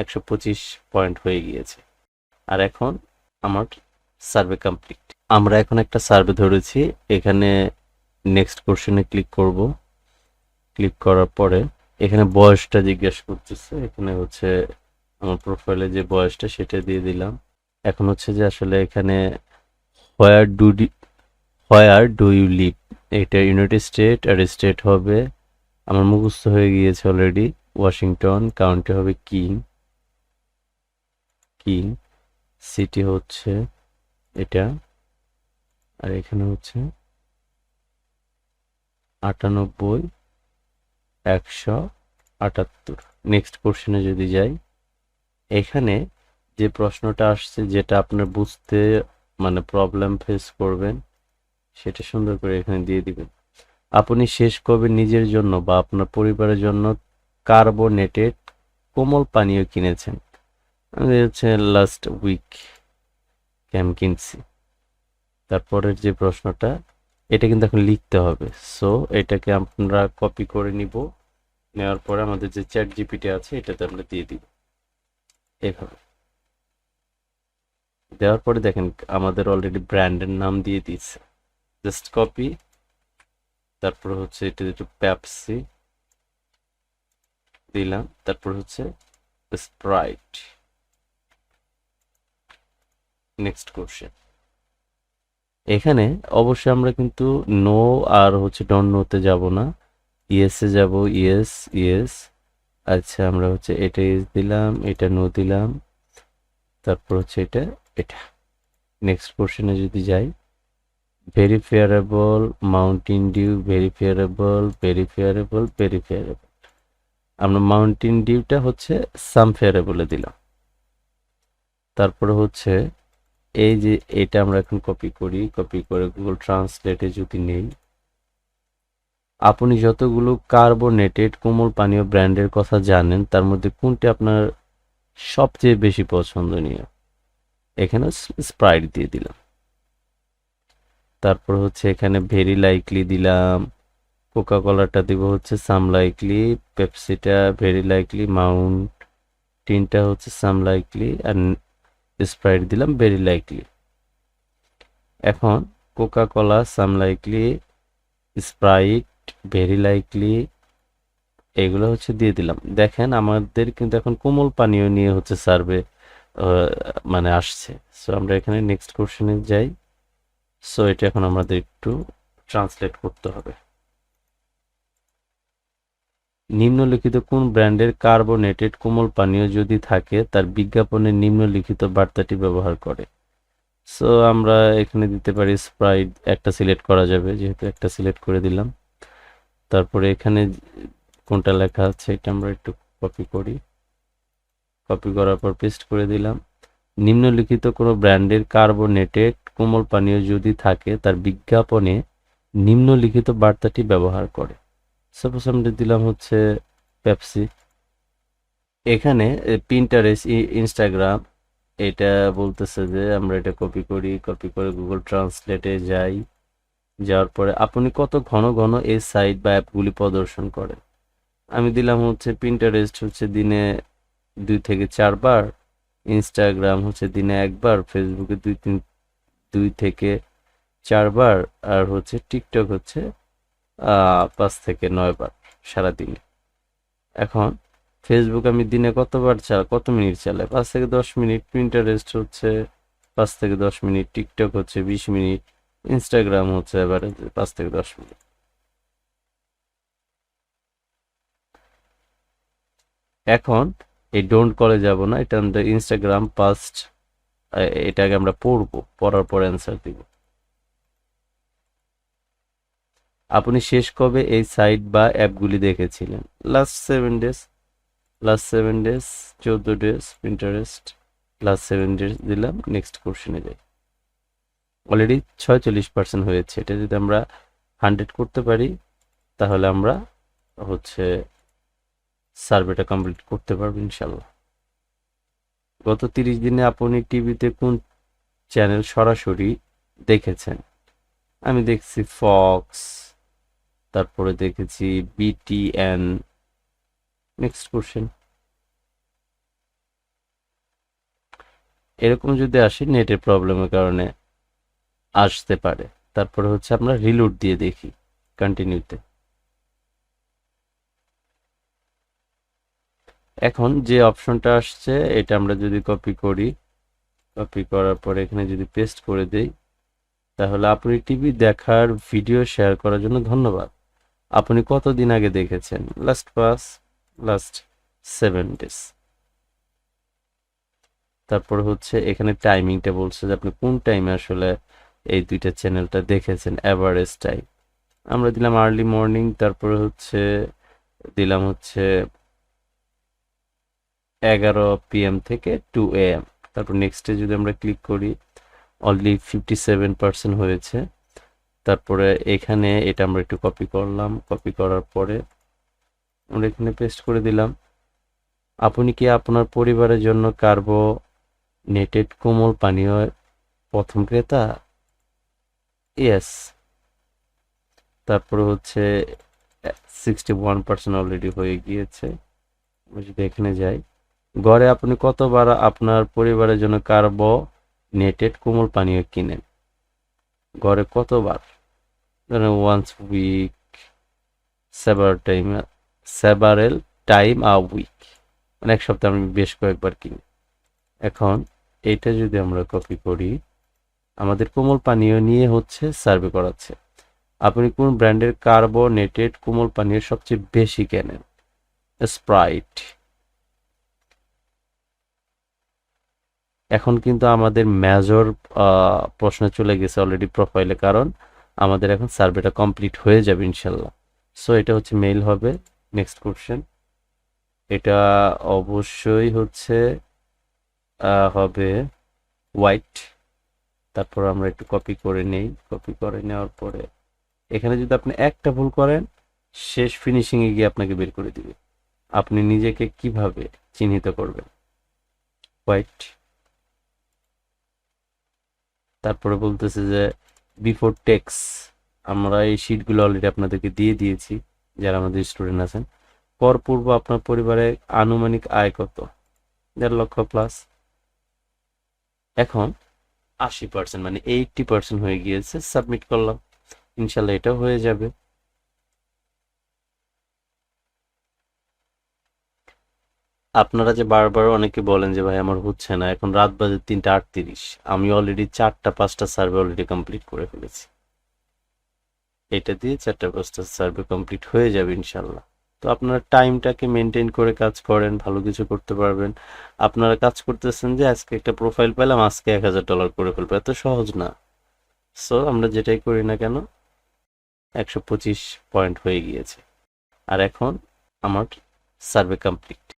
একশো পঁচিশ পয়েন্ট হয়ে গিয়েছে। আর এখন আমার সার্ভে কমপ্লিট। আমরা এখন একটা সার্ভে ধরেছি, এখানে নেক্সট কোশ্চেনে ক্লিক করব। ক্লিক করার পরে এখানে বয়সটা জিজ্ঞাসা করতেছে, এখানে হচ্ছে আমার প্রোফাইলে যে বয়সটা সেটা দিয়ে দিলাম। এখন হচ্ছে যে আসলে এখানে where do where do you live এটা ইউনাইটেড স্টেট আর স্টেট হবে, আমার মুখস্থ হয়ে গিয়েছে অলরেডি ওয়াশিংটন কাউন্টি হবে কিং কিং, সিটি হচ্ছে এটা, আর এখানে হচ্ছে আটানব্বই, একশো আটাত্তর। নেক্সট কোশ্চেনে যদি যাই, এখানে যে প্রশ্নটা আসছে যেটা আপনার বুঝতে মানে প্রবলেম ফেস করবেন, সেটা সুন্দর করে এখানে দিয়ে দিবেন। আপনি শেষ কবে নিজের জন্য বা আপনার পরিবারের জন্য কার্বোনেটেড কোমল পানীয় কিনেছেন? আমি হচ্ছে লাস্ট উইক ক্যাম কিনছি। তারপরের যে প্রশ্নটা, এটা কিন্তু এখন লিখতে হবে। সো এটাকে আমরা কপি করে নিব। নেওয়ার পরে আমাদের যে চ্যাট জিপিটি আছে, এটাতে আমরা দিয়ে দিব। এভাবে। দেওয়ার পরে দেখেন, আমাদের অলরেডি ব্র্যান্ডের নাম দিয়ে দিচ্ছে জাস্ট কপি তারপর হচ্ছে এটা একটু প্যাপসি দিলাম। তারপর হচ্ছে স্প্রাইট নেক্সট কোশ্চেন এখানে অবশ্যই আমরা কিন্তু নো আর হচ্ছে ডন নোতে যাব না। ইয়েসে যাব ইয়েস ইয়েস আচ্ছা আমরা হচ্ছে এটা ইয়েস দিলাম, এটা নো দিলাম। তারপর হচ্ছে এটা এটা। নেক্সট কোশ্চেনে যদি যাই ভেরিফিয়ারেবল মাউন্টেন ডিউ ভেরিফিয়ারেবল ভেরিফিয়ারেবল ভেরিফিয়ারেবল আমরা মাউন্টেন ডিউটা হচ্ছে সামফেয়ারেবলে দিলাম। তারপরে হচ্ছে এই যে এটা আমরা এখন কপি করি কপি করে গুগল ট্রান্সলেটে যদি নেই। আপনি যতগুলো কার্বোনেটেড কোমল পানীয় ব্র্যান্ডের কথা জানেন, তার মধ্যে কোনটি আপনার সবচেয়ে বেশি পছন্দনীয়? এখানে স্প্রাইট দিয়ে দিলাম। তারপর হচ্ছে এখানে ভেরি লাইকলি দিলাম। কোকা কোলাটা দিব হচ্ছে সাম লাইকলি পেপসিটা ভেরি লাইকলি মাউন্ট টিনটা হচ্ছে সাম লাইকলি আর স্প্রাইট দিলাম ভেরি লাইকলি এখন Coca Cola some likely Sprite very likely এগুলো হচ্ছে দিয়ে দিলাম। দেখেন আমাদের কিন্তু এখন কোমল পানীয় নিয়ে হচ্ছে সার্ভে মানে আসছে। সো আমরা এখানে নেক্সট কোশ্চেনে যাই। সো এটা এখন আমাদের একটু ট্রান্সলেট করতে হবে। নিম্নলিখিত কোন ব্র্যান্ডের কার্বনেটেড কোমল পানীয় যদি থাকে, তার বিজ্ঞাপনে নিম্নলিখিত বার্তাটি ব্যবহার করে। সো আমরা এখানে দিতে পারি স্প্রাইট একটা সিলেক্ট করা যাবে, যেহেতু একটা সিলেক্ট করে দিলাম। তারপরে এখানে কোনটা লেখা আছে, এটা আমরা একটু কপি করি। কপি করার পর পেস্ট করে দিলাম। নিম্নলিখিত কোনো ব্র্যান্ডের কার্বনেটেড কোমল পানীয় যদি থাকে, তার বিজ্ঞাপনে নিম্নলিখিত বার্তাটি ব্যবহার করে। সাপোজ আমরা দিলাম হচ্ছে পেপসি এখানে পিন্টারেস ইনস্টাগ্রাম এটা বলতেছে যে আমরা এটা কপি করি কপি করে গুগল ট্রান্সলেটে যাই। যাওয়ার পরে আপনি কত ঘন ঘন এই সাইট বা অ্যাপগুলি প্রদর্শন করেন। আমি দিলাম হচ্ছে পিন্টারেস্ট হচ্ছে দিনে দুই থেকে চারবার ইনস্টাগ্রাম হচ্ছে দিনে একবার ফেসবুকে দুই, তিন, দুই থেকে চারবার, আর হচ্ছে টিকটক হচ্ছে পাঁচ থেকে নয়বার সারাদিনে। এখন ফেসবুক আমি দিনে কতবার চালা, কত মিনিট চালাই? পাঁচ থেকে দশ মিনিট। প্রিন্টারেস্ট হচ্ছে পাঁচ থেকে দশ মিনিট। টিকটক হচ্ছে বিশ মিনিট। ইনস্টাগ্রাম হচ্ছে এবারে পাঁচ থেকে দশ মিনিট। এখন এই ডোন্ট কলে যাব না, এটা আমরা ইনস্টাগ্রাম পাস্ট এটাকে আমরা পড়ব, পড়ার পর অ্যান্সার দিব। আপনি শেষ কবে এই সাইট বা অ্যাপগুলি দেখেছিলেন? Last seven days last seven days চোদ্দ days interest last seven days দিলাম নেক্সট কোশ্চেনে যাই। অলরেডি ছয়চল্লিশ পার্সেন্ট হয়েছে। এটা যদি আমরা হান্ড্রেড করতে পারি, তাহলে আমরা হচ্ছে সার্ভেটা কমপ্লিট করতে পারব ইনশাল্লাহ গত তিরিশ দিনে আপনি টিভিতে কোন চ্যানেল সরাসরি দেখেছেন? আমি দেখছি ফক্স তারপরে দেখেছি বিটিএন নেক্সট কোশ্চেন এরকম যদি আসে নেটের প্রবলেমের কারণে আসতে পারে। তারপরে হচ্ছে আমরা রিলোড দিয়ে দেখি কন্টিনিউতে এখন যে অপশনটা আসছে, এটা আমরা যদি কপি করি কপি করার পরে এখানে যদি পেস্ট করে দেই, তাহলে আপনি টিভি দেখার ভিডিও শেয়ার করার জন্য ধন্যবাদ। আপনি কতদিন আগে দেখেছেন? Last pass last seven days তারপর হচ্ছে এখানে টাইমিংটা বলছে যে আপনি কোন টাইমে আসলে এই দুইটা চ্যানেলটা দেখেছেন? অ্যাভারেজ টাইম আমরা দিলাম আর্লি মর্নিং তারপরে হচ্ছে দিলাম হচ্ছে এগারো পিএম থেকে টু এএম তারপর নেক্সটে যদি আমরা ক্লিক করি অনলি ফিফটি সেভেন পার্সেন্ট হয়েছে। তারপরে এখানে এটা আমরা একটু কপি করলাম। কপি করার পরে আমরা এখানে পেস্ট করে দিলাম। আপনি কি আপনার পরিবারের জন্য কার্বোনেটেড কোমল পানীয় প্রথম ক্রেতা? ইয়েস তারপরে হচ্ছে সিক্সটি ওয়ান পার্সেন্ট অলরেডি হয়ে গিয়েছে। যদি এখানে যাই, গড়ে আপনি কতবার আপনার পরিবারের জন্য কার্বো নেটেড কোমল পানীয় কিনেন? গড়ে কতবার? ধরেন once week several time several time a week মানে এক সপ্তাহে আমি বেশ কয়েকবার কিনি। এখন এইটা যদি আমরা কপি করি, আমাদের কোমল পানীয় নিয়ে হচ্ছে সার্ভে করাচ্ছে। আপনি কোন ব্র্যান্ডের কার্বোনেটেড কোমল পানীয় সবচেয়ে বেশি কেনেন? স্প্রাইট এখন কিন্তু আমাদের মেজর প্রশ্ন চলে গেছে অলরেডি প্রোফাইলে কারণ আমাদের এখন সার্ভেটা কমপ্লিট হয়ে যাবে ইনশাল্লাহ। সো এটা হচ্ছে মেইল হবে নেক্সট কোশ্চেন এটা অবশ্যই হচ্ছে হবে হোয়াইট তারপর আমরা একটু কপি করে নেই। কপি করে নেওয়ার পরে এখানে যদি আপনি একটা ভুল করেন, শেষ ফিনিশিংয়ে গিয়ে আপনাকে বের করে দিবে। আপনি নিজেকে কীভাবে চিহ্নিত করবেন? হোয়াইট তারপরে বলতেছে যে বিফোর টেক্স আমরা এই শিটগুলো অলরেডি আপনাদেরকে দিয়ে দিয়েছি, যারা আমাদের স্টুডেন্ট আছেন। কর পূর্ব আপনার পরিবারে আনুমানিক আয় কত? দেড় লক্ষ প্লাস এখন আশি পার্সেন্ট মানে এইটটি পার্সেন্ট হয়ে গিয়েছে সাবমিট করলাম। ইনশাল্লাহ এটাও হয়ে যাবে। আপনারা যে বারবার অনেকে বলেন যে, ভাই, আমার হচ্ছে না। এখন রাত বাজে তিনটা আটত্রিশ। আমি অলরেডি চারটা, পাঁচটা সার্ভে অলরেডি কমপ্লিট করে ফেলেছি। এটা দিয়ে চারটা, পাঁচটা সার্ভে কমপ্লিট হয়ে যাবে ইনশাল্লাহ তো আপনারা টাইমটাকে মেনটেন করে কাজ করেন, ভালো কিছু করতে পারবেন। আপনারা কাজ করতেছেন যে, আজকে একটা প্রোফাইল পেলাম, আজকে এক হাজার ডলার করে ফেলব। এত সহজ না। সো আমরা যেটাই করি না কেন, একশো পঁচিশ পয়েন্ট হয়ে গিয়েছে। আর এখন, আমার সার্ভে কমপ্লিট